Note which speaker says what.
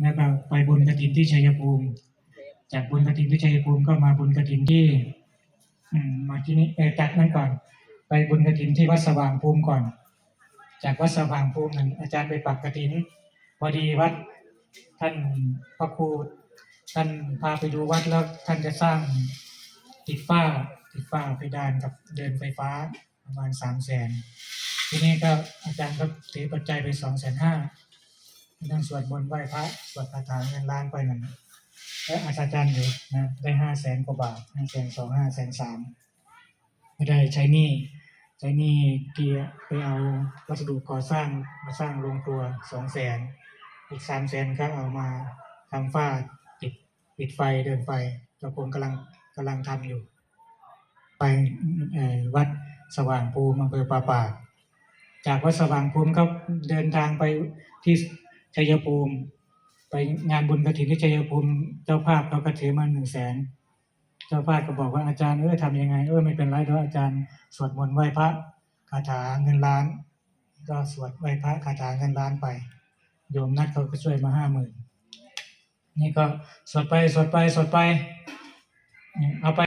Speaker 1: แล้วก็ไปบุญกระถินที่ชัยภูมิ จากบุญกระถินที่ชัยภูมิก็มาบุญกระถินที่อมาที่นี่เออจากนั้นก่อน ไปบุญกระถินที่วัดสว่างภูมิก่อน จากวัดสว่างภูมินั้นอาจารย์ไปปักกระถิน พอดีวัดท่านพระครูท่านพาไปดูวัดแล้วท่านจะสร้างติดฝ้าติดฝ้าเพดานกับเดินไฟฟ้าประมาณสามแสนทีนี้ก็อาจารย์ก็ถือปัจจัยไปสองแสนห้า นั่งสวดมนต์ไหว้พระสวดคาถาเงินล้านไปนั่นแล้วอาจารย์อยู่นะได้ห้าแสนกว่าบาทห้าแสนสองห้าแสนสามไม่ได้ใช้นี้ใช้นี้ที่ไปเอาวัสดุก่อสร้างมาสร้างโรงครัวสองแสนอีกสามแสนก็เอามาทำฝ้าปิดปิดไฟเดินไฟเราคงกำลังกำลังทำอยู่ ไปวัดสว่างภูมิอำเภอป่าป่าจากวัดสว่างภูมิก็เดินทางไปที่ ชัยภูมิ ไปงานบุญกระถิ่นที่ชัยภูมิ เจ้าภาพเขาก็ถือมาหนึ่งแสนเจ้าภาพก็บอกว่าอาจารย์เออทำยังไงเออไม่เป็นไรเดี๋ยวอาจารย์สวดมนต์ไหว้พระคาถาเงินล้าน ก็สวดไหว้พระคาถาเงินล้านไป โยมนัดเขาก็ช่วยมาห้าหมื่นนี่ก็สวดไปสวดไปสวดไปเอาไป